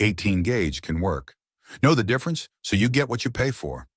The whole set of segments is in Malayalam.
18 gauge can work. Know the difference so you get what you pay for.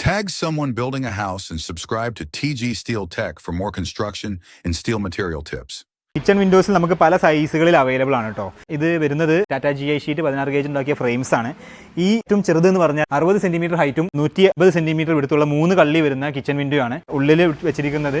Tag someone building a house and subscribe to TG Steel Tech for more construction and steel material tips. Kitchen വിൻഡോസിൽ നമുക്ക് പല സൈസുകളിൽ അവൈലബിൾ ആണ് കേട്ടോ ഇത് വരുന്നത് ടാറ്റ ജി ഐ ഷീറ്റ് പതിനാറ് ഗേജ് ഉണ്ടാക്കിയ ഫ്രെയിംസ് ആണ് ഈ ഏറ്റവും ചെറുത് എന്ന് പറഞ്ഞാൽ അറുപത് സെന്റിമീറ്റർ ഹൈറ്റും നൂറ്റി അമ്പത് സെന്റിമീറ്റർ എടുത്തുള്ള മൂന്ന് കള്ളി വരുന്ന കിച്ചൺ വിൻഡോ ആണ് ഉള്ളിൽ വെച്ചിരിക്കുന്നത്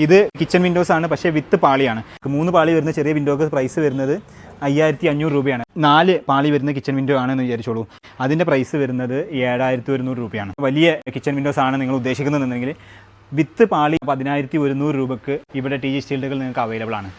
ഇത് കിച്ചൺ വിൻഡോസ് ആണ് പക്ഷേ വിത്ത് പാളിയാണ്. മൂന്ന് പാളി വരുന്ന ചെറിയ വിൻഡോക്ക് പ്രൈസ് വരുന്നത് അയ്യായിരത്തി അഞ്ഞൂറ് രൂപയാണ്. നാല് പാളി വരുന്ന കിച്ചൺ വിൻഡോ ആണെന്ന് വിചാരിച്ചോളൂ. അതിന്റെ പ്രൈസ് വരുന്നത് ഏഴായിരത്തി ഒരുന്നൂറ് രൂപയാണ്. വലിയ കിച്ചൺ വിൻഡോസ് ആണ് നിങ്ങൾ ഉദ്ദേശിക്കുന്നതെന്നുണ്ടെങ്കിൽ വിത്ത് പാളി പതിനായിരത്തി ഒരുന്നൂറ് രൂപക്ക് ഇവിടെ ടി ജി സ്റ്റീലുകൾ നിങ്ങൾക്ക് അവൈലബിൾ ആണ്.